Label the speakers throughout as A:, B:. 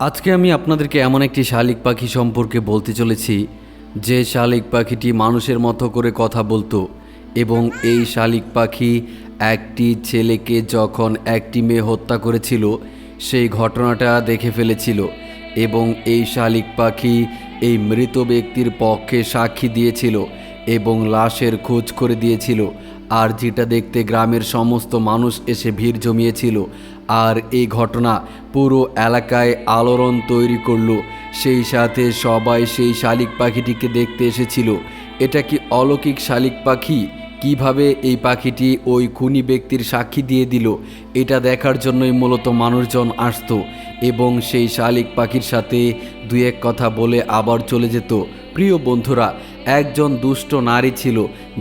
A: আজকে আমি আপনাদেরকে এমন একটি শালিক পাখি সম্পর্কে বলতে চলেছি, যে শালিক পাখিটি মানুষের মতো করে কথা বলতো এবং এই শালিক পাখি একটি ছেলেকে যখন একটি মেয়ে হত্যা করেছিল, সেই ঘটনাটা দেখে ফেলেছিল এবং এই শালিক পাখি এই মৃত ব্যক্তির পক্ষে সাক্ষী দিয়েছিল এবং লাশের খোঁজ করে দিয়েছিল। আর যেটা দেখতে গ্রামের সমস্ত মানুষ এসে ভিড় জমিয়েছিল। আর এই ঘটনা পুরো এলাকায় আলোড়ন তৈরি করল। সেই সাথে সবাই সেই শালিক পাখিটিকে দেখতে এসেছিল। এটা কি অলৌকিক শালিক পাখি? কীভাবে এই পাখিটি ওই খুনি ব্যক্তির সাক্ষী দিয়ে দিল? এটা দেখার জন্যই মূলত মানুষজন আসতো এবং সেই শালিক পাখির সাথে দুই এক কথা বলে আবার চলে যেত। প্রিয় বন্ধুরা, একজন দুষ্ট নারী ছিল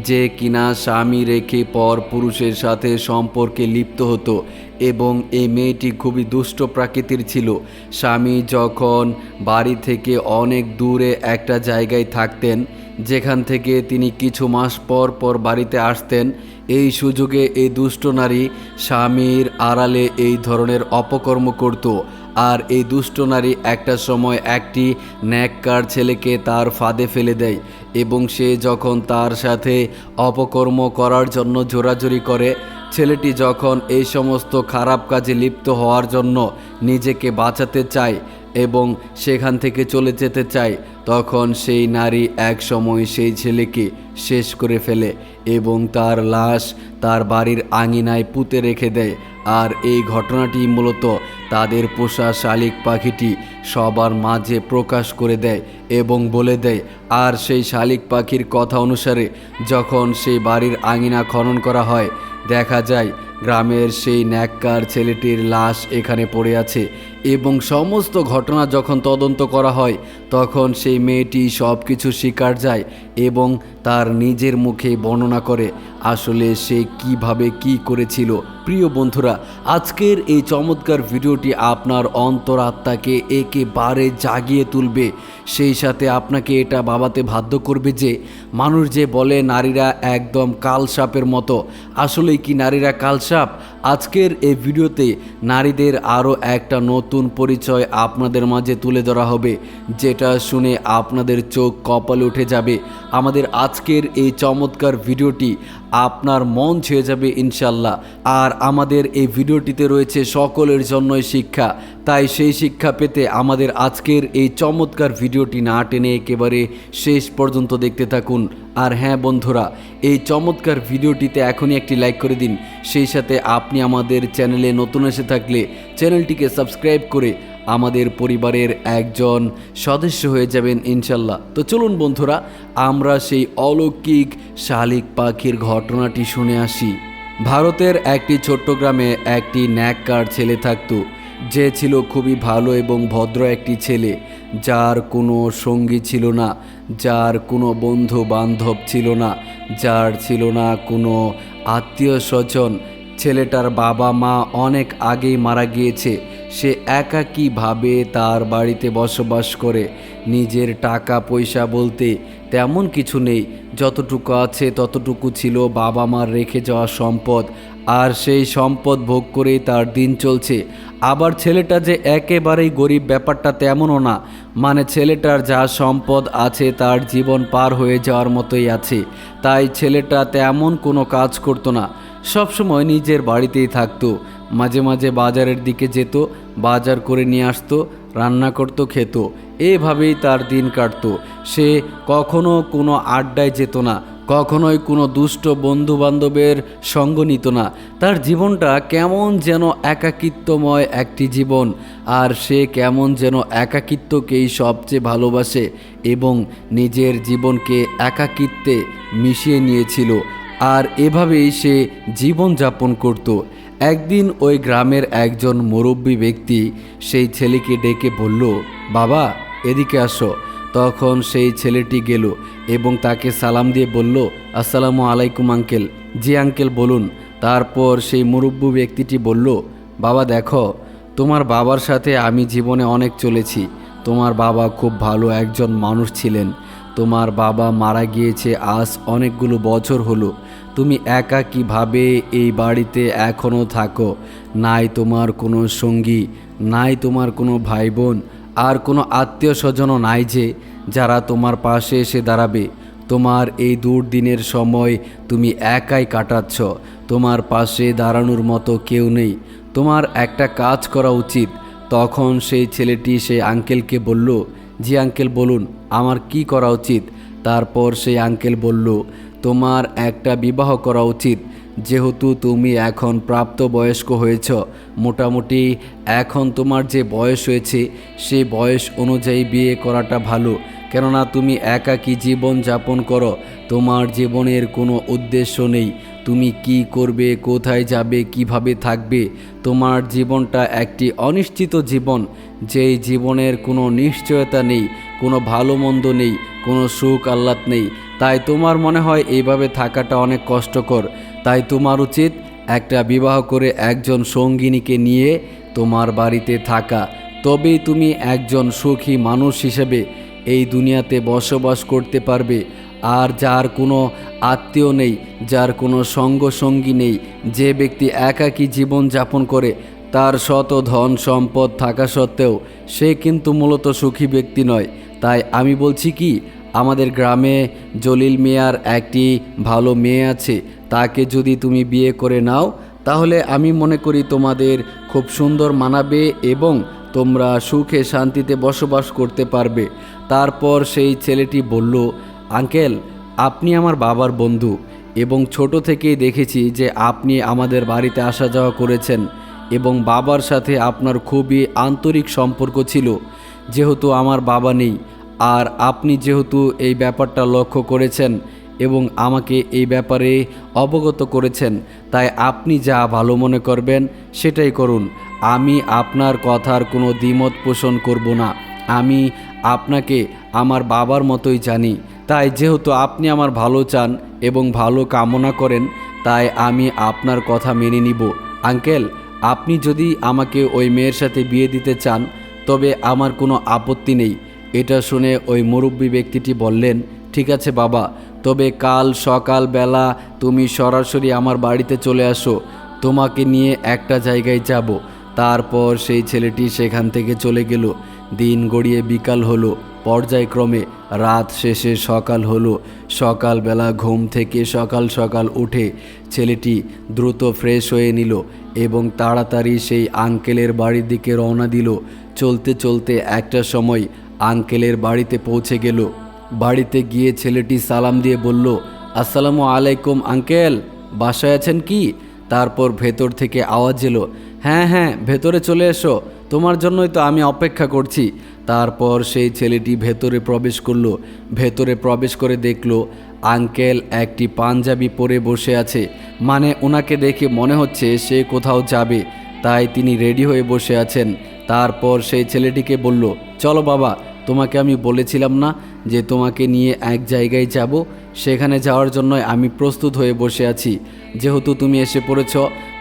A: যে কিনা স্বামী রেখে পর পুরুষের সাথে সম্পর্কে লিপ্ত হতো এবং এই মেয়েটি খুবই দুষ্ট প্রকৃতির ছিল। স্বামী যখন বাড়ি থেকে অনেক দূরে একটা জায়গায় থাকতেন, যেখান থেকে তিনি কিছু মাস পর পর বাড়িতে আসতেন, এই সুযোগে এই দুষ্ট নারী স্বামীর আড়ালে এই ধরনের অপকর্ম করত। আর এই দুষ্ট নারী একটা সময় একটি ন্যাককার ছেলেকে তার ফাঁদে ফেলে দেয় এবং সে যখন তার সাথে অপকর্ম করার জন্য জোরাজুরি করে, ছেলেটি যখন এই সমস্ত খারাপ কাজে লিপ্ত হওয়ার জন্য নিজেকে বাঁচাতে চায় এবং সেখান থেকে চলে যেতে চায়, তখন সেই নারী এক সময় সেই ছেলেকে শেষ করে ফেলে এবং তার লাশ তার বাড়ির আঙিনায় পুঁতে রেখে দেয়। আর এই ঘটনাটি মূলত তাদের পোষা শালিক পাখিটি সবার মাঝে প্রকাশ করে দেয় এবং বলে দেয়, আর সেই শালিক পাখির কথা অনুসারে যখন সেই বাড়ির আঙিনা খনন করা হয়, দেখা যায় গ্রামের সেই ন্যাক্কার ছেলেটির লাশ এখানে পড়ে আছে এবং সমস্ত ঘটনা যখন তদন্ত করা হয়, তখন সেই মেয়েটি সব কিছু স্বীকার যায় এবং তার নিজের মুখে বর্ণনা করে আসলে সে কীভাবে কি করেছিল। প্রিয় বন্ধুরা, আজকের এই চমৎকার ভিডিওটি আপনার অন্তরাত্মাকে একেবারে জাগিয়ে তুলবে। সেই সাথে আপনাকে এটা বাবাতে বাধ্য করবে যে, মানুষ যে বলে নারীরা একদম কালসাপের মতো, আসলেই কি নারীরা কালসাপ? আজকের এই ভিডিওতে নারীদের আরও একটা নতুন পরিচয় আপনাদের মাঝে তুলে ধরা হবে, যেটা শুনে আপনাদের চোখ কপালে উঠে যাবে। আমাদের আজকের এই চমৎকার ভিডিওটি আপনার মন ছুঁয়ে যাবে ইনশাল্লাহ আর আমাদের এই ভিডিওটিতে রয়েছে সকলের জন্যই শিক্ষা। তাই সেই শিক্ষা পেতে আমাদের আজকের এই চমৎকার ভিডিওটি না টেনে একেবারে শেষ পর্যন্ত দেখতে থাকুন। আর হ্যাঁ বন্ধুরা, এই চমৎকার ভিডিওটিতে এখনই একটি লাইক করে দিন। সেই সাথে আপনি আমাদের চ্যানেলে নতুন এসে থাকলে চ্যানেলটিকে সাবস্ক্রাইব করে আমাদের পরিবারের একজন সদস্য হয়ে যাবেন ইনশাল্লাহ। তো চলুন বন্ধুরা, আমরা সেই অলৌকিক শালিক পাখির ঘটনাটি শুনে আসি। ভারতের একটি ছোট্ট গ্রামে একটি ন্যাককার ছেলে থাকতো। যে ছিল খুবই ভালো এবং ভদ্র একটি ছেলে। যার কোনো সঙ্গী ছিল না, যার কোনো বন্ধু বান্ধব ছিল না, যার ছিল না কোনো আত্মীয় স্বজন ছেলেটার বাবা মা অনেক আগেই মারা গিয়েছে। সে একাকীভাবে তার বাড়িতে বসবাস করে। নিজের টাকা পয়সা বলতে তেমন কিছু নেই। যতটুকু আছে ততটুকু ছিল বাবা মার রেখে যাওয়া সম্পদ। আর সেই সম্পদ ভোগ করেই তার দিন চলছে। আবার ছেলেটা যে একেবারেই গরিব ব্যাপারটা তেমনও না। মানে ছেলেটার যা সম্পদ আছে তার জীবন পার হয়ে যাওয়ার মতোই আছে। তাই ছেলেটা তেমন কোনো কাজ করতো না। সবসময় নিজের বাড়িতেই থাকতো। মাঝে মাঝে বাজারের দিকে যেত, বাজার করে নিয়ে আসতো, রান্না করতো, খেত। এভাবেই তার দিন কাটতো। সে কখনো কোনো আড্ডায় যেত না, কখনোই কোনো দুষ্ট বন্ধু বান্ধবের সঙ্গ নিত না। তার জীবনটা কেমন যেন একাকিত্বময় একটি জীবন, আর সে কেমন যেন একাকিত্বকেই সবচেয়ে ভালোবাসে এবং নিজের জীবনকে একাকিত্বে মিশিয়ে নিয়েছিল। আর এভাবেই সে জীবনযাপন করত। একদিন ওই গ্রামের একজন মুরব্বী ব্যক্তি সেই ছেলেকে ডেকে বলল, বাবা, এদিকে আসো। তখন সেই ছেলেটি গেল এবং তাকে সালাম দিয়ে বলল, আসসালামু আলাইকুম আঙ্কেল। জি আঙ্কেল বলুন, তারপর সেই মুরব্বী ব্যক্তিটি বলল, বাবা, দেখো, তোমার বাবার সাথে আমি জীবনে অনেক চলেছি। তোমার বাবা খুব ভালো একজন মানুষ ছিলেন। তোমার বাবা মারা গিয়েছে আজ অনেকগুলো বছর হলো। তুমি একা কীভাবে এই বাড়িতে এখনও থাকো? নাই তোমার কোনো সঙ্গী, নাই তোমার কোনো ভাই বোন আর কোনো আত্মীয় স্বজনও নাই যে যারা তোমার পাশে এসে দাঁড়াবে। তোমার এই দুর্দিনের সময় তুমি একাই কাটাচ্ছ। তোমার পাশে দাঁড়ানোর মতো কেউ নেই। তোমার একটা কাজ করা উচিত। তখন সেই ছেলেটি সেই আঙ্কেলকে বলল, জি আঙ্কেল, বলুন, আমার কি করা উচিত? তারপর সেই আঙ্কেল বলল তোমার একটা বিবাহ করা উচিত। যেহেতু তুমি এখন প্রাপ্ত বয়স্ক হয়েছ, মোটামুটি এখন তোমার যে বয়স হয়েছে সেই বয়স অনুযায়ী বিয়ে করাটা ভালো। কেননা তুমি একাকী জীবন যাপন করো, তোমার জীবনের কোনো উদ্দেশ্য নেই। তুমি কি করবে, কোথায় যাবে, কীভাবে থাকবে, তোমার জীবনটা একটি অনিশ্চিত জীবন। যেই জীবনের কোনো নিশ্চয়তা নেই, কোনো ভালো মন্দ নেই, কোনো সুখ আহ্লাদ নেই। তাই তোমার মনে হয় এইভাবে থাকাটা অনেক কষ্টকর। তাই তোমার উচিত একটা বিবাহ করে একজন সঙ্গিনীকে নিয়ে তোমার বাড়িতে থাকা। তবেই তুমি একজন সুখী মানুষ হিসেবে এই দুনিয়াতে বসবাস করতে পারবে। আর যার কোনো আত্মীয় নেই, যার কোনো সঙ্গ সঙ্গী নেই, যে ব্যক্তি একাকী জীবন যাপন করে, তার শত ধন সম্পদ থাকা সত্ত্বেও সে কিন্তু মূলত সুখী ব্যক্তি নয়। তাই আমি বলছি কি আমাদের গ্রামে জলিল মিয়ার একটি ভালো মেয়ে আছে, তাকে যদি তুমি বিয়ে করে নাও, তাহলে আমি মনে করি তোমাদের খুব সুন্দর মানাবে এবং তোমরা সুখে শান্তিতে বসবাস করতে পারবে। তারপর সেই ছেলেটি বলল, আঙ্কেল, আপনি আমার বাবার বন্ধু এবং ছোট থেকেই দেখেছি যে আপনি আমাদের বাড়িতে আসা যাওয়া করেছেন এবং বাবার সাথে আপনার খুবই আন্তরিক সম্পর্ক ছিল। যেহেতু আমার বাবা নেই আর আপনি যেহেতু এই ব্যাপারটা লক্ষ্য করেছেন এবং আমাকে এই ব্যাপারে অবগত করেছেন, তাই আপনি যা ভালো মনে করবেন সেটাই করুন। আমি আপনার কথার কোনো দ্বিমত পোষণ করব না। আমি আপনাকে আমার বাবার মতোই জানি। তাই যেহেতু আপনি আমার ভালো চান এবং ভালো কামনা করেন, তাই আমি আপনার কথা মেনে নিব। আঙ্কেল, আপনি যদি আমাকে ওই মেয়ের সাথে বিয়ে দিতে চান, তবে আমার কোনো আপত্তি নেই। এটা শুনে ওই মুরব্বী ব্যক্তিটি বললেন, ঠিক আছে বাবা, তবে কাল সকালবেলা তুমি সরাসরি আমার বাড়িতে চলে আসো। তোমাকে নিয়ে একটা জায়গায় যাব। তারপর সেই ছেলেটি সেখান থেকে চলে গেল। দিন গড়িয়ে বিকাল হলো। পর্যায়ক্রমে রাত শেষে সকাল হলো। সকালবেলা ঘুম থেকে সকাল সকাল উঠে ছেলেটি দ্রুত ফ্রেশ হয়ে নিল এবং তাড়াতাড়ি সেই আঙ্কেলের বাড়ির দিকে রওনা দিল। চলতে চলতে একটা সময় আঙ্কেলের বাড়িতে পৌঁছে গেল। বাড়িতে গিয়ে ছেলেটি সালাম দিয়ে বলল, আসসালামু আলাইকুম আঙ্কেল, বাসায় আছেন কি? তারপর ভেতর থেকে আওয়াজ এলো হ্যাঁ হ্যাঁ ভেতরে চলে এসো, তোমার জন্যই তো আমি অপেক্ষা করছি। তারপর সেই ছেলেটি ভেতরে প্রবেশ করল, ভেতরে প্রবেশ করে দেখল, আঙ্কেল একটি পাঞ্জাবি পরে বসে আছে মানে ওনাকে দেখে মনে হচ্ছে সে কোথাও যাবে, তাই তিনি রেডি হয়ে বসে আছেন। তারপর সেই ছেলেটিকে বলল চলো বাবা, তোমাকে আমি বলেছিলাম না যে তোমাকে নিয়ে এক জায়গায় যাব? সেখানে যাওয়ার জন্য আমি প্রস্তুত হয়ে বসে আছি। যেহেতু তুমি এসে পড়েছ,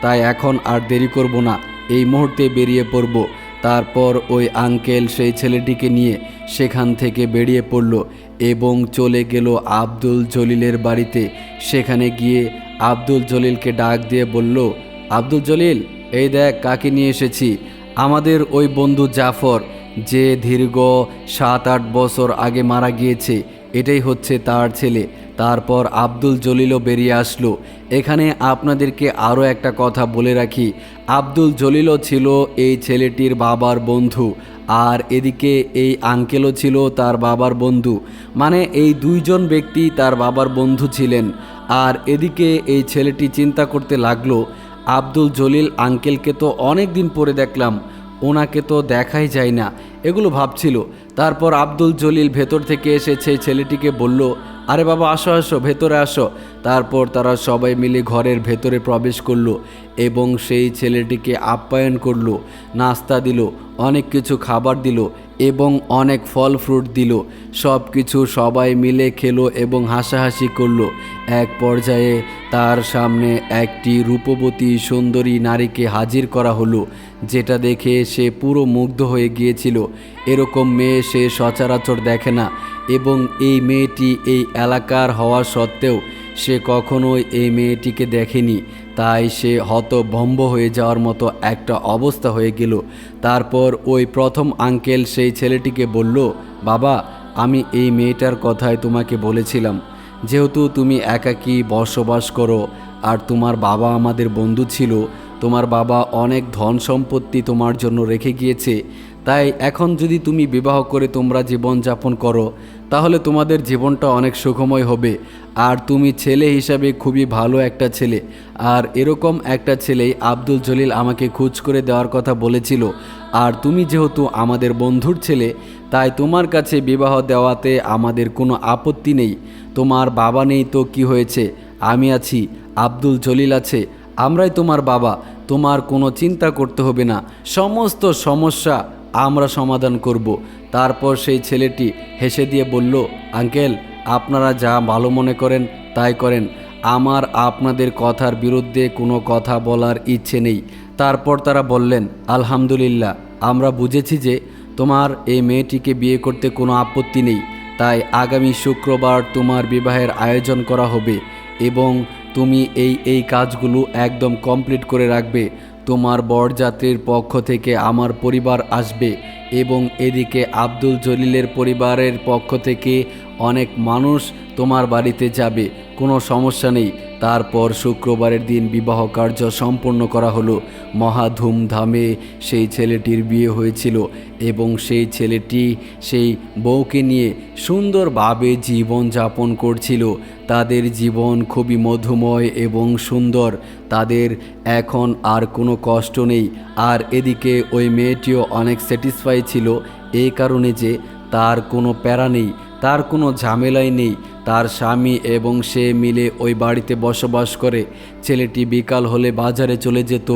A: তাই এখন আর দেরি করব না। এই মুহূর্তে বেরিয়ে পড়ব। তারপর ওই আঙ্কেল সেই ছেলেটিকে নিয়ে সেখান থেকে বেরিয়ে পড়ল এবং চলে গেল আব্দুল জলিলের বাড়িতে। সেখানে গিয়ে আব্দুল জলিলকে ডাক দিয়ে বলল, আব্দুল জলিল, এই দেখ কাকে নিয়ে এসেছি। আমাদের ওই বন্ধু জাফর যে দীর্ঘ সাত আট বছর আগে মারা গিয়েছে, এটাই হচ্ছে তার ছেলে। তারপর আব্দুল জলিলও বেরিয়ে আসলো। এখানে আপনাদেরকে আরও একটা কথা বলে রাখি। আব্দুল জলিলও ছিল এই ছেলেটির বাবার বন্ধু, আর এদিকে এই আঙ্কেলও ছিল তার বাবার বন্ধু। মানে এই দুইজন ব্যক্তি তার বাবার বন্ধু ছিলেন। আর এদিকে এই ছেলেটি চিন্তা করতে লাগল, আব্দুল জলিল আঙ্কেলকে তো অনেক দিন পরে দেখলাম ওনাকে তো দেখাই যায় না। এগুলো ভাবছিল। তারপর আব্দুল জলিল ভেতর থেকে এসে সেই ছেলেটিকে বলল, আরে বাবা, আসো আসো, ভেতরে আসো। তারপর তারা সবাই মিলে ঘরের ভেতরে প্রবেশ করল এবং সেই ছেলেটিকে আপ্যায়ন করল, নাস্তা দিল, অনেক কিছু খাবার দিল এবং অনেক ফল ফ্রুট দিল। সব কিছু সবাই মিলে খেলো এবং হাসাহাসি করল। এক পর্যায়ে তার সামনে একটি রূপবতী সুন্দরী নারীকে হাজির করা হলো। যেটা দেখে সে পুরো মুগ্ধ হয়ে গিয়েছিল। এরকম মেয়ে সে সচরাচর দেখে না এবং এই মেয়েটি এই এলাকার হওয়া সত্ত্বেও সে কখনোই এই মেয়েটিকে দেখেনি। তাই সে হতভম্ব হয়ে যাওয়ার মতো একটা অবস্থা হয়ে গেল। তারপর ওই প্রথম আঙ্কেল সেই ছেলেটিকে বলল, বাবা, আমি এই মেয়েটার কথাই তোমাকে বলেছিলাম। যেহেতু তুমি একাকী বসবাস করো, আর তোমার বাবা আমাদের বন্ধু ছিল তোমার বাবা অনেক ধন সম্পত্তি তোমার জন্য রেখে গিয়েছে, তাই এখন যদি তুমি বিবাহ করে তোমরা জীবন যাপন করো, তাহলে তোমাদের জীবনটা অনেক সুখময় হবে। আর তুমি ছেলে হিসাবে খুবই ভালো একটা ছেলে। আর এরকম একটা ছেলেই আব্দুল জলিল আমাকে খোঁজ করে দেওয়ার কথা বলেছিল। আর তুমি যেহেতু আমাদের বন্ধুর ছেলে, তাই তোমার কাছে বিবাহ দেওয়াতে আমাদের কোনো আপত্তি নেই। তোমার বাবা নেই তো কি হয়েছে? আমি আছি, আব্দুল জলিল আছে। আমরাই তোমার বাবা, তোমার কোনো চিন্তা করতে হবে না। সমস্ত সমস্যা আমরা সমাধান করব। তারপর সেই ছেলেটি হেসে দিয়ে বলল, আঙ্কেল, আপনারা যা ভালো মনে করেন, তাই করেন। আমার আপনাদের কথার বিরুদ্ধে কোনো কথা বলার ইচ্ছে নেই। তারপর তারা বললেন, আলহামদুলিল্লাহ, আমরা বুঝেছি যে তোমার এই মেয়েটিকে বিয়ে করতে কোনো আপত্তি নেই। তাই আগামী শুক্রবার তোমার বিবাহের আয়োজন করা হবে এবং তুমি এই এই কাজগুলো একদম কমপ্লিট করে রাখবে। তোমার বরযাত্রীর পক্ষ থেকে আমার পরিবার আসবে এবং এদিকে আব্দুল জলিলের পরিবারের পক্ষ থেকে অনেক মানুষ তোমার বাড়িতে যাবে। কোনো সমস্যা নেই। তারপর শুক্রবারের দিন বিবাহ কার্য সম্পন্ন করা হলো। মহা ধুমধামে সেই ছেলেটির বিয়ে হয়েছিল এবং সেই ছেলেটি সেই বউকে নিয়ে সুন্দরভাবে জীবন যাপন করছিল। তাদের জীবন খুবই মধুময় এবং সুন্দর। তাদের এখন আর কোনো কষ্ট নেই। আর এদিকে ওই মেয়েটিও অনেক স্যাটিসফাই ছিল। এই কারণে যে তার কোনো প্যারা নেই। তার কোনো ঝামেলাই নেই। তার স্বামী এবং সে মিলে ওই বাড়িতে বসবাস করে। ছেলেটি বিকাল হলে বাজারে চলে যেত।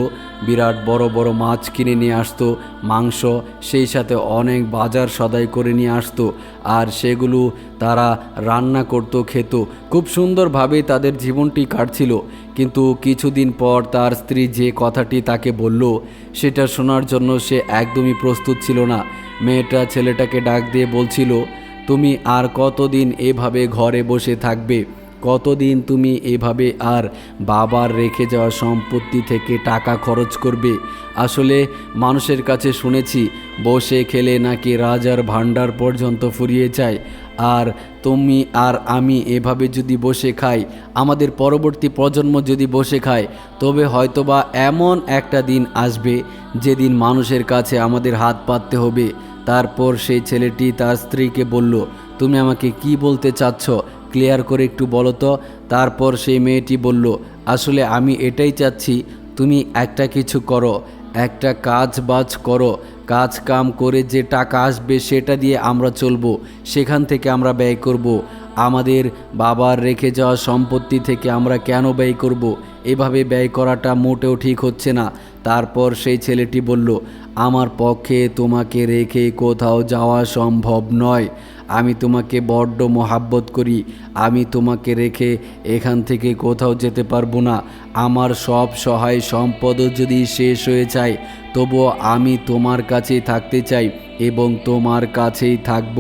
A: বিরাট বড় বড় মাছ কিনে নিয়ে আসতো। মাংস, সেই সাথে অনেক বাজার সদাই করে নিয়ে আসতো। আর সেগুলো তারা রান্না করত, খেত। খুব সুন্দরভাবে তাদের জীবনটি কাটছিল। কিন্তু কিছুদিন পর তার স্ত্রী যে কথাটি তাকে বলল, সেটা শোনার জন্য সে একদমই প্রস্তুত ছিল না। মেয়েটা ছেলেটাকে ডাক দিয়ে বলছিল তুমি আর কতদিন এভাবে ঘরে বসে থাকবে? কতদিন তুমি এভাবে আর বাবার রেখে যাওয়া সম্পত্তি থেকে টাকা খরচ করবে? আসলে মানুষের কাছে শুনেছি, বসে খেলে নাকি রাজার ভাণ্ডার পর্যন্ত ফুরিয়ে যায়। আর তুমি আর আমি এভাবে যদি বসে খাই, আমাদের পরবর্তী প্রজন্ম যদি বসে খায়, তবে হয়তোবা এমন একটা দিন আসবে, যেদিন মানুষের কাছে আমাদের হাত পাততে হবে। তারপর সেই ছেলেটি তার স্ত্রীকে বলল, তুমি আমাকে কি বলতে চাচ্ছ ক্লিয়ার করে একটু বলো তো তারপর সেই মেয়েটি বলল, আসলে আমি এটাই চাচ্ছি, তুমি একটা কিছু করো, একটা কাজ বাজ করো, কাজ কাম করে যে টাকা আসবে সেটা দিয়ে আমরা চলবো, সেখান থেকে আমরা ব্যয় করব। আমাদের বাবার রেখে যাওয়া সম্পত্তি থেকে আমরা কেন ব্যয় করব। এভাবে ব্যয় করাটা মোটেও ঠিক হচ্ছে না তারপর সেই ছেলেটি বলল, আমার পক্ষে তোমাকে রেখে কোথাও যাওয়া সম্ভব নয়। আমি তোমাকে বড্ড মোহাব্বত করি। আমি তোমাকে রেখে এখান থেকে কোথাও যেতে পারব না। আমার সব সহায় সম্পদও যদি শেষ হয়ে যায়, তবুও আমি তোমার কাছেই থাকতে চাই এবং তোমার কাছেই থাকব।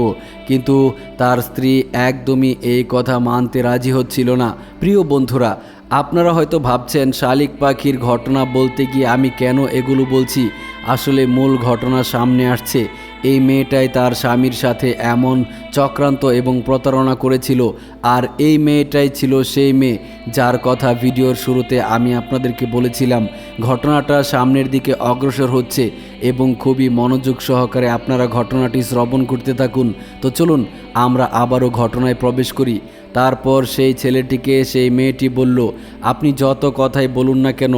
A: কিন্তু তার স্ত্রী একদমই এই কথা মানতে রাজি হচ্ছিল না। প্রিয় বন্ধুরা আপনারা হয়তো ভাবছেন, শালিক পাখির ঘটনা বলতে গিয়ে আমি কেন এগুলো বলছি? আসলে মূল ঘটনা সামনে আসছে। এই মেয়েটাই তার স্বামীর সাথে এমন চক্রান্ত এবং প্রতারণা করেছিল। আর এই মেয়েটাই ছিল সেই মেয়ে যার কথা ভিডিওর শুরুতে আমি আপনাদেরকে বলেছিলাম। ঘটনাটা সামনের দিকে অগ্রসর হচ্ছে এবং খুবই মনোযোগ সহকারে আপনারা ঘটনাটি শ্রবণ করতে থাকুন। তো চলুন, আমরা আবারও ঘটনায় প্রবেশ করি। তারপর সেই ছেলেটিকে সেই মেয়েটি বলল, আপনি যত কথাই বলুন না কেন,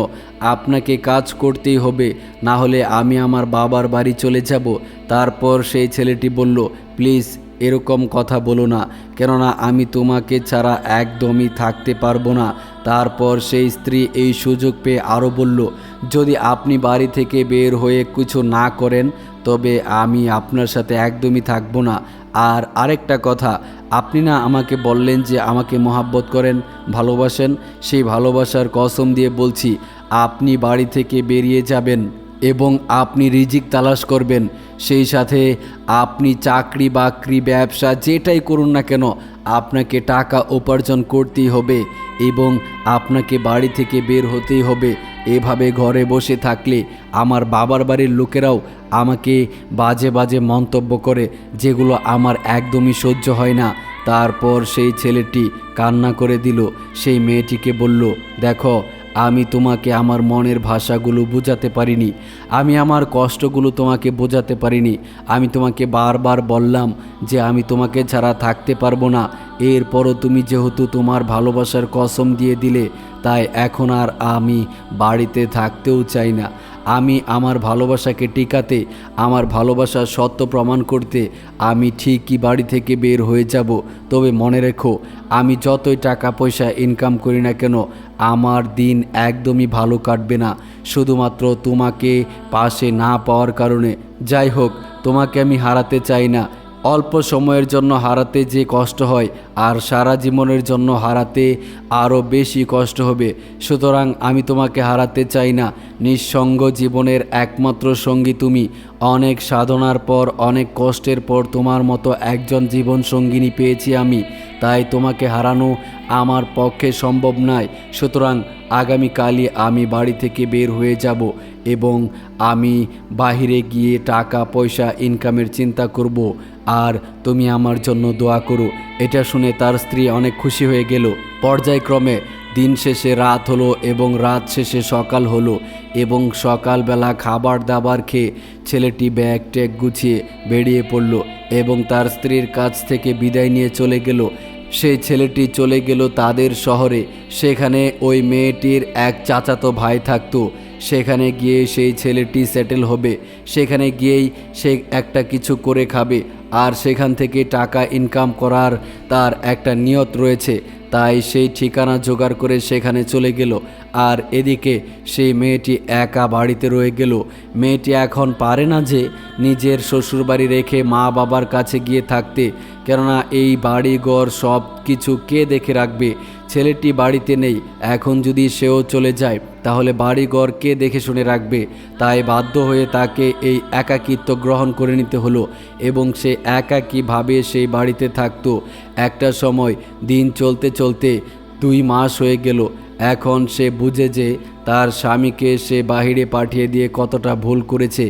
A: আপনাকে কাজ করতেই হবে, না হলে আমি আমার বাবার বাড়ি চলে যাব। তারপর সেই ছেলেটি বলল, প্লিজ এরকম কথা বলো না, কেননা আমি তোমাকে ছাড়া একদমই থাকতে পারব না। তারপর সেই স্ত্রী এই সুযোগ পেয়ে আরও বলল, যদি আপনি বাড়ি থেকে বের হয়ে কিছু না করেন, তবে আমি আপনার সাথে একদমই থাকব না। আর আরেকটা কথা, আপনি না আমাকে বললেন যে আমাকে মহাব্বত করেন, ভালোবাসেন, সেই ভালোবাসার কসম দিয়ে বলছি, আপনি বাড়ি থেকে বেরিয়ে যাবেন। এবং আপনি রিজিক তালাশ করবেন। সেই সাথে আপনি চাকরি বাকরি, ব্যবসা যেটাই করুন না কেন, আপনাকে টাকা উপার্জন করতেই হবে এবং আপনাকে বাড়ি থেকে বের হতেই হবে। এভাবে ঘরে বসে থাকলে আমার বাবার বাড়ির লোকেরাও আমাকে বাজে বাজে মন্তব্য করে, যেগুলো আমার একদমই সহ্য হয় না। তারপর সেই ছেলেটি কান্না করে দিল, সেই মেয়েটিকে বলল, দেখো আমি তোমাকে আমার মনের ভাষাগুলো বোঝাতে পারিনি। আমি আমার কষ্টগুলো তোমাকে বোঝাতে পারিনি। আমি তোমাকে বারবার বললাম যে আমি তোমাকে ছাড়া থাকতে পারব না। এরপরও তুমি যেহেতু তোমার ভালোবাসার কসম দিয়ে দিলে, তাই এখন আর আমি বাড়িতে থাকতেও চাই না। আমি আমার ভালোবাসাকে টিকাতে, আমার ভালোবাসার সত্য প্রমাণ করতে আমি ঠিকই বাড়ি থেকে বের হয়ে যাব। তবে মনে রেখো, আমি যতই টাকা, পয়সা ইনকাম করি না কেন, আমার দিন একদমই ভালো কাটবে না। শুধুমাত্র তোমাকে পাশে না পাওয়ার কারণে। যাই হোক, তোমাকে আমি হারাতে চাই না। অল্প সময়ের জন্য হারাতে যে কষ্ট হয় আর সারা জীবনের জন্য হারাতে আরও বেশি কষ্ট হবে। সুতরাং আমি তোমাকে হারাতে চাই না। নিঃসঙ্গ জীবনের একমাত্র সঙ্গী তুমি। অনেক সাধনার পর, অনেক কষ্টের পর তোমার মতো একজন জীবন সঙ্গিনী পেয়েছি আমি। তাই তোমাকে হারানো আমার পক্ষে সম্ভব নয়। সুতরাং আগামীকালই আমি বাড়ি থেকে বের হয়ে যাব। এবং আমি বাহিরে গিয়ে টাকা, পয়সা ইনকামের চিন্তা করব। আর তুমি আমার জন্য দোয়া করো। এটা শুনে তার স্ত্রী অনেক খুশি হয়ে গেল। পর্যায়ক্রমে দিন শেষে রাত হলো এবং রাত শেষে সকাল হলো এবং সকালবেলা খাবার দাবার খেয়ে ছেলেটি ব্যাগ ট্যাগ গুছিয়ে বেরিয়ে পড়ল এবং তার স্ত্রীর কাছ থেকে বিদায় নিয়ে চলে গেল। সেই ছেলেটি চলে গেল তাদের শহরে। সেখানে ওই মেয়েটির এক চাচাতো ভাই থাকতো। সেখানে গিয়ে সেই ছেলেটি সেটেল হবে। সেখানে গিয়েই সে একটা কিছু করে খাবে আর সেখান থেকে টাকা ইনকাম করার তার একটা নিয়ত রয়েছে। তাই সেই ঠিকানা জোগাড় করে সেখানে চলে গেল আর এদিকে সেই মেয়েটি একা বাড়িতে রয়ে গেল। মেয়েটি এখন পারে না যে নিজের শ্বশুরবাড়ি রেখে মা বাবার কাছে গিয়ে থাকতে। কেননা এই বাড়িঘর সব কিছু কে দেখে রাখবে? ছেলেটি বাড়িতে নেই, এখন যদি সেও চলে যায়, তাহলে বাড়িঘর কে দেখে শুনে রাখবে? তাই বাধ্য হয়ে তাকে এই একাকিত্ব গ্রহণ করে নিতে হলো এবং সে একাকীভাবে সেই বাড়িতে থাকতো। একটা সময় দিন চলতে চলতে দুই মাস হয়ে গেল। এখন সে বুঝে যে তার স্বামীকে সে বাহিরে পাঠিয়ে দিয়ে কতটা ভুল করেছে।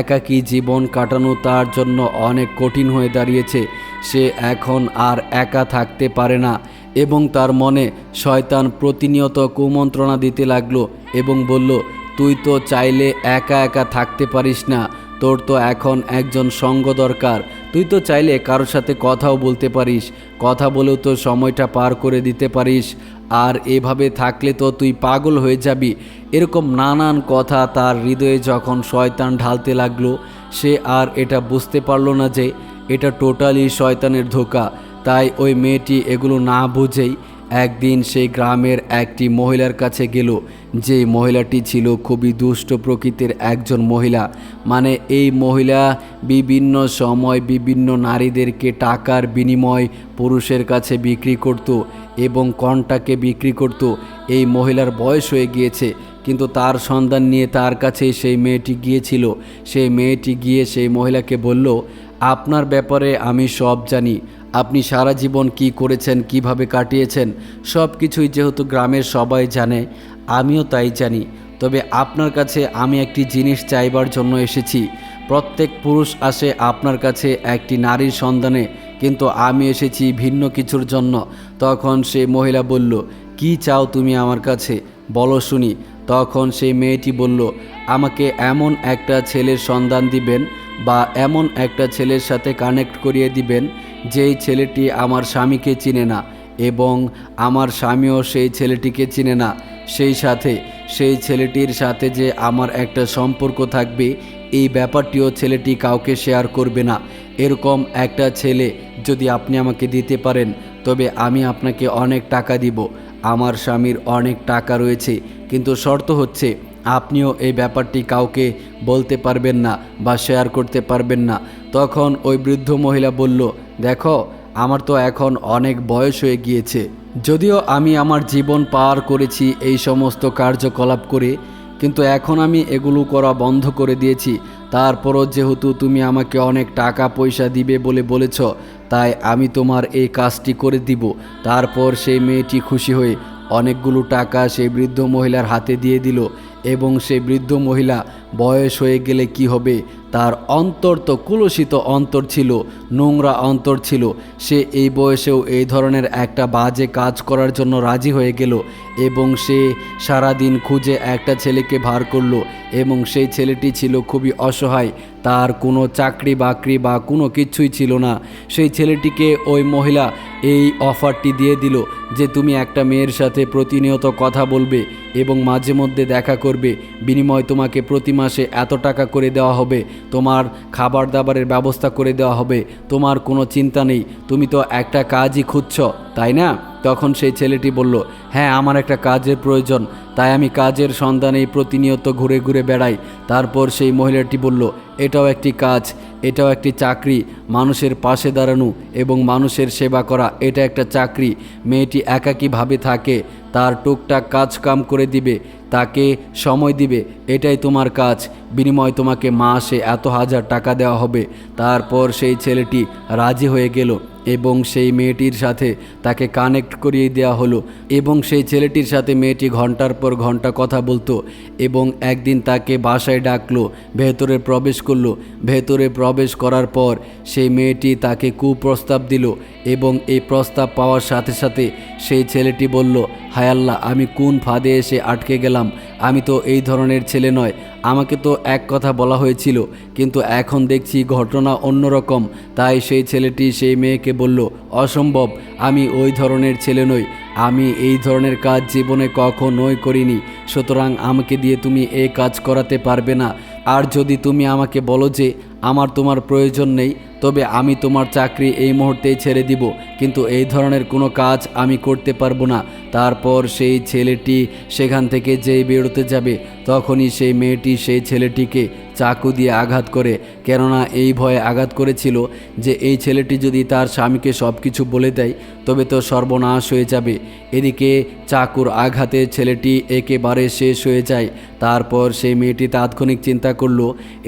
A: একাকী জীবন কাটানো তার জন্য অনেক কঠিন হয়ে দাঁড়িয়েছে। সে এখন আর একা থাকতে পারে না। এবং তার মনে শয়তান প্রতিনিয়ত কুমন্ত্রণা দিতে লাগল এবং বলল, তুই তো চাইলে একা একা থাকতে পারিস না, তোর তো এখন একজন সঙ্গ দরকার। তুই তো চাইলে কারোর সাথে কথাও বলতে পারিস, কথা বলেও তো সময়টা পার করে দিতে পারিস। আর এভাবে থাকলে তো তুই পাগল হয়ে যাবি। এরকম নানান কথা তার হৃদয়ে যখন শয়তান ঢালতে লাগল, সে আর এটা বুঝতে পারল না যে এটা টোটালি শয়তানের ধোকা। তাই ওই মেয়েটি এগুলো না বুঝেই একদিন সেই গ্রামের একটি মহিলার কাছে গেল যে মহিলাটি ছিল খুবই দুষ্ট প্রকৃতির একজন মহিলা। মানে এই মহিলা বিভিন্ন সময় বিভিন্ন নারীদেরকে টাকার বিনিময় পুরুষের কাছে বিক্রি করত এবং কনটাকে বিক্রি করত। এই মহিলার বয়স হয়ে গিয়েছে, কিন্তু তার সন্ধান নিয়ে তার কাছে সেই মেয়েটি গিয়েছিল। সেই মেয়েটি গিয়ে সেই মহিলাকে বলল, আপনার ব্যাপারে আমি সব জানি। আপনি সারা জীবন কি করেছেন, কীভাবে কাটিয়েছেন, সব কিছুই যেহেতু গ্রামের সবাই জানে, আমিও তাই জানি। তবে আপনার কাছে আমি একটি জিনিস চাইবার জন্য এসেছি। প্রত্যেক পুরুষ আসে আপনার কাছে একটি নারীর সন্ধানে, কিন্তু আমি এসেছি ভিন্ন কিছুর জন্য। তখন সে মহিলা বলল, কি চাও তুমি আমার কাছে? বলো শুনি। তখন সেই মেয়েটি বলল, আমাকে এমন একটা ছেলের সন্ধান দিবেন বা এমন একটা ছেলের সাথে কানেক্ট করিয়ে দিবেন, যেই ছেলেটি আমার স্বামীকে চিনে না এবং আমার স্বামীও সেই ছেলেটিকে চিনে না। সেই সাথে, সেই ছেলেটির সাথে যে আমার একটা সম্পর্ক থাকবে, এই ব্যাপারটিও ছেলেটি কাউকে শেয়ার করবে না। এরকম একটা ছেলে যদি আপনি আমাকে দিতে পারেন, তবে আমি আপনাকে অনেক টাকা দিব। আমার স্বামীর অনেক টাকা রয়েছে কিন্তু শর্ত হচ্ছে, আপনিও এই ব্যাপারটি কাউকে বলতে পারবেন না বা শেয়ার করতে পারবেন না। তখন ওই বৃদ্ধ মহিলা বলল, দেখো, আমার তো এখন অনেক বয়স হয়ে গিয়েছে। যদিও আমি আমার জীবন পার করেছি এই সমস্ত কার্যকলাপ করে, কিন্তু এখন আমি এগুলো করা বন্ধ করে দিয়েছি। তারপরও যেহেতু তুমি আমাকে অনেক টাকা পয়সা দিবে বলে বলেছ, তাই আমি তোমার এই কাজটি করে দিব। তারপর সেই মেয়েটি খুশি হয়ে অনেকগুলো টাকা সেই বৃদ্ধ মহিলার হাতে দিয়ে দিল এবং সেই বৃদ্ধ মহিলা বয়স হয়ে গেলে কি হবে? তার অন্তর তো কুলসিত অন্তর ছিল, নোংরা অন্তর ছিল। সে এই বয়সেও এই ধরনের একটা বাজে কাজ করার জন্য রাজি হয়ে গেল এবং সে সারাদিন খুঁজে একটা ছেলেকে ভার করল এবং সেই ছেলেটি ছিল খুবই অসহায়। তার কোনো চাকরি বাকরি বা কোনো কিছুই ছিল না। সেই ছেলেটিকে ওই মহিলা এই অফারটি দিয়ে দিল যে তুমি একটা মেয়ের সাথে প্রতিনিয়ত কথা বলবে এবং মাঝে মধ্যে দেখা করবে। বিনিময় তোমাকে প্রতি মাসে এত টাকা করে দেওয়া হবে, তোমার খাবার দাবারের ব্যবস্থা করে দেওয়া হবে, তোমার কোনো চিন্তা নেই, তুমি তো একটা কাজই খুঁজছ, তাই না? তখন সেই ছেলেটি বলল হ্যাঁ আমার একটা কাজের প্রয়োজন, তাই আমি কাজের সন্ধানেই প্রতিনিয়ত ঘুরে ঘুরে বেড়াই। তারপর সেই মহিলাটি বলল, এটাও একটি কাজ, এটাও একটি চাকরি, মানুষের পাশে দাঁড়ানো এবং মানুষের সেবা করা, এটা একটা চাকরি। মেয়েটি একাকীভাবে থাকে তার টুকটাক কাজ কাম করে দিবে, তাকে সময় দিবে, এটাই তোমার কাজ। বিনিময় তোমাকে মাসে এত হাজার টাকা দেওয়া হবে। তারপর সেই ছেলেটি রাজি হয়ে গেল। এবং সেই মেয়েটির সাথে তাকে কানেক্ট করিয়ে দেওয়া হলো এবং সেই ছেলেটির সাথে মেয়েটি ঘণ্টার পর ঘণ্টা কথা বলতো এবং একদিন তাকে বাসায় ডাকলো, ভেতরে প্রবেশ করল। ভেতরে প্রবেশ করার পর সেই মেয়েটি তাকে কুপ্রস্তাব দিল এবং এই প্রস্তাব পাওয়ার সাথে সাথে সেই ছেলেটি বলল, হায় আল্লাহ, আমি কোন ফাঁদে এসে আটকে গেলাম? আমি তো এই ধরনের ছেলে নয়। আমাকে তো এক কথা বলা হয়েছিল, কিন্তু এখন দেখছি ঘটনা অন্যরকম। তাই সেই ছেলেটি সেই মেয়েকে বলল, অসম্ভব, আমি ওই ধরনের ছেলে নই। আমি এই ধরনের কাজ জীবনে কখনোই করিনি। সুতরাং আমাকে দিয়ে তুমি এই কাজ করাতে পারবে না। আর যদি তুমি আমাকে বলো যে আমার তোমার প্রয়োজন নেই, তবে আমি তোমার চাকরি এই মুহূর্তেই ছেড়ে দিব, কিন্তু এই ধরনের কোনো কাজ আমি করতে পারব না। তারপর সেই ছেলেটি সেখান থেকে যেই বেরোতে যাবে তখনই সেই মেয়েটি সেই ছেলেটিকে চাকু দিয়ে আঘাত করে। কেননা এই ভয়ে আঘাত করেছিল যে এই ছেলেটি যদি তার স্বামীকে সব কিছু বলে দেয়, তবে তো সর্বনাশ হয়ে যাবে। এদিকে চাকুর আঘাতে ছেলেটি একেবারে শেষ হয়ে যায়। তারপর সেই মেয়েটি তাৎক্ষণিক চিন্তা করল,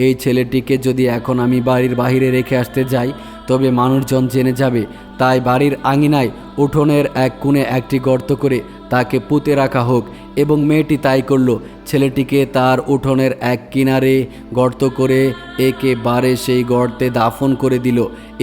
A: এই ছেলেটিকে যদি এখন আমি বাড়ির বাইরে রেখে আসতে যাই, তবে মানুষজন জেনে যাবে তাই বাড়ির আঙিনায় উঠোনের এক কোণে একটি গর্ত করে তাকে পুঁতে রাখা হোক এবং মেয়েটি তাই করল। ছেলেটিকে তার উঠোনের এক কিনারে গর্ত করে একেবারে সেই গর্তে দাফন করে দিল।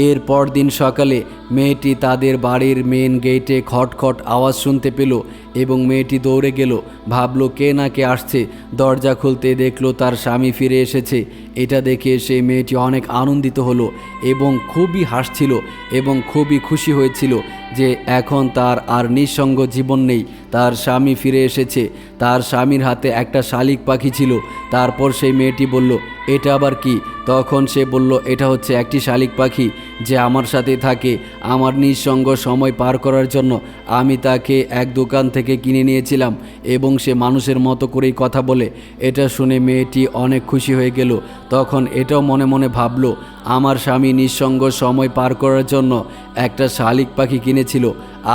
A: এর পর দিন সকালে মেয়েটি তাদের বাড়ির মেন গেটে খটখট আওয়াজ শুনতে পেল এবং মেয়েটি দৌড়ে গেল। ভাবলো, কে না কে আসছে? দরজা খুলতে দেখল, তার স্বামী ফিরে এসেছে। এটা দেখে সেই মেয়েটি অনেক আনন্দিত হলো এবং খুবই হাসছিল এবং খুবই খুশি হয়েছিল। যে এখন তার আর নিঃসঙ্গ জীবন নেই। তার স্বামী ফিরে এসেছে। তার স্বামীর হাতে একটা শালিক পাখি ছিল। তারপর সেই মেয়েটি বলল, এটা আবার কি? তখন সে বলল, এটা হচ্ছে একটি শালিক পাখি যে আমার সাথে থাকে। আমার নিঃসঙ্গ সময় পার করার জন্য আমি তাকে এক দোকান থেকে কিনে নিয়েছিলাম এবং সে মানুষের মতো করেই কথা বলে। এটা শুনে মেয়েটি অনেক খুশি হয়ে গেল। তখন এটাও মনে মনে ভাবলো, আমার স্বামী নিঃসঙ্গ সময় পার করার জন্য একটা শালিক পাখি কিনেছিল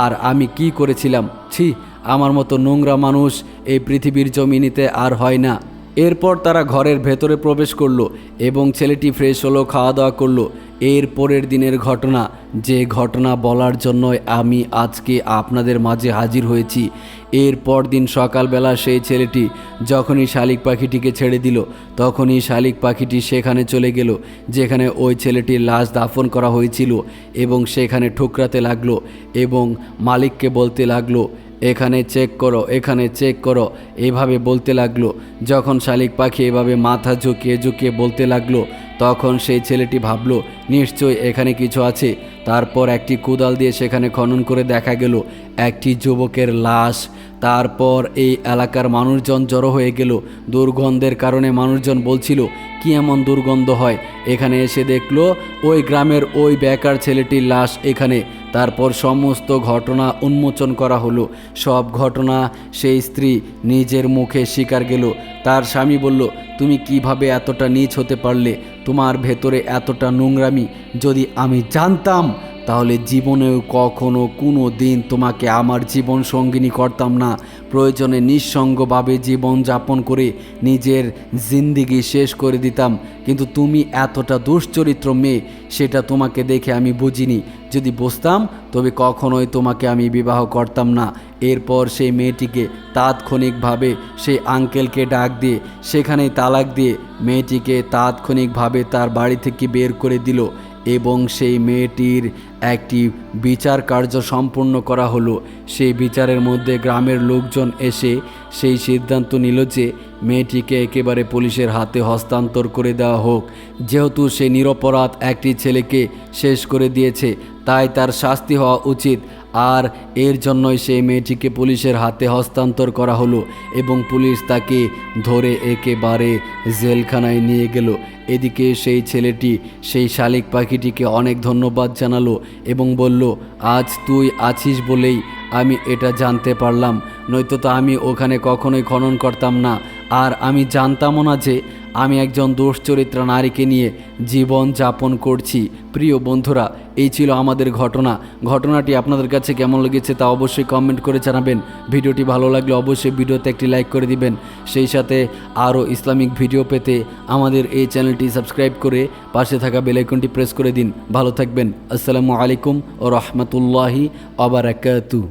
A: আর আমি কি করেছিলাম? ছি, আমার মতো নোংরা মানুষ এই পৃথিবীর জমিনিতে আর হয় না। এরপর তারা ঘরের ভেতরে প্রবেশ করল এবং ছেলেটি ফ্রেশ হলো খাওয়া দাওয়া করল। এর পরের দিনের ঘটনা, যে ঘটনা বলার জন্য আমি আজকে আপনাদের মাঝে হাজির হয়েছি। এর পর দিন সকালবেলা সেই ছেলেটি যখনই শালিক পাখিটিকে ছেড়ে দিল, তখনই শালিক পাখিটি সেখানে চলে গেল, যেখানে ওই ছেলেটির লাশ দাফন করা হয়েছিল এবং সেখানে ঠুকরাতে লাগল এবং মালিককে বলতে লাগল এখানে চেক করো, এখানে চেক করো। এভাবে বলতে লাগল। যখন শালিক পাখি এভাবে মাথা ঝুঁকিয়ে ঝুঁকিয়ে বলতে লাগল, তখন সেই ছেলেটি ভাবলো, নিশ্চয়ই এখানে কিছু আছে। তারপর একটি কোদাল দিয়ে সেখানে খনন করে দেখা গেল, একটি যুবকের লাশ। তারপর এই এলাকার মানুষজন জড়ো হয়ে গেল। দুর্গন্ধের কারণে মানুষজন বলছিল, কি এমন দুর্গন্ধ হয়? এখানে এসে দেখল, ওই গ্রামের ওই বেকার ছেলেটির লাশ এখানে। তারপর সমস্ত ঘটনা উন্মোচন করা হলো। সব ঘটনা, সেই স্ত্রী নিজের মুখে শিকার গেল। তার স্বামী বলল, তুমি কীভাবে এতটা নিচ হতে পারলে? তোমার ভেতরে এতটা নোংরামি। যদি আমি জানতাম তাহলে জীবনেও কখনো কোনো দিন তোমাকে আমার জীবন সঙ্গিনী করতাম না। প্রয়োজনে নিঃসঙ্গভাবে জীবন যাপন করে নিজের জিন্দিগি শেষ করে দিতাম। কিন্তু তুমি এতটা দুশ্চরিত্র মেয়ে, সেটা তোমাকে দেখে আমি বুঝিনি। যদি বসতাম তবে কখনোই তোমাকে আমি বিবাহ করতাম না। এরপর সেই মেয়েটিকে তাৎক্ষণিকভাবে সেই আঙ্কেলকে ডাক দিয়ে, সেখানেই তালাক দিয়ে মেয়েটিকে তাৎক্ষণিকভাবে তার বাড়ি থেকে বের করে দিল। এবং সেই মেয়েটির একটি বিচার কার্য সম্পন্ন করা হলো। সেই বিচারের মধ্যে গ্রামের লোকজন এসে সেই সিদ্ধান্ত নিল যে মেয়েটিকে একেবারে পুলিশের হাতে হস্তান্তর করে দেওয়া হোক। যেহেতু সে নিরপরাধ একটি ছেলেকে শেষ করে দিয়েছে, তাই তার শাস্তি হওয়া উচিত। আর এর জন্যই সেই মেয়েটিকে পুলিশের হাতে হস্তান্তর করা হলো এবং পুলিশ তাকে ধরে একেবারে জেলখানায় নিয়ে গেল। এদিকে সেই ছেলেটি সেই শালিক পাখিটিকে অনেক ধন্যবাদ জানালো এবং বলল, আজ তুই আছিস বলেই আমি এটা জানতে পারলাম। নয়তো তো আমি ওখানে কখনোই খনন করতাম না। আর আমি জানতামও না যে আমি একজন দুশ্চরিত্রা নারীকে নিয়ে জীবন যাপন করছি। প্রিয় বন্ধুরা, এই ছিল আমাদের ঘটনা। ঘটনাটি আপনাদের কাছে কেমন লেগেছে তা অবশ্যই কমেন্ট করে জানাবেন। ভিডিওটি ভালো লাগলে অবশ্যই ভিডিওতে একটি লাইক করে দিবেন। সেই সাথে আরও ইসলামিক ভিডিও পেতে আমাদের এই চ্যানেলটি সাবস্ক্রাইব করে পাশে থাকা বেলাইকনটি প্রেস করে দিন। ভালো থাকবেন। আসসালামু আলাইকুম ও রহমতুল্লাহি আবরাকাতু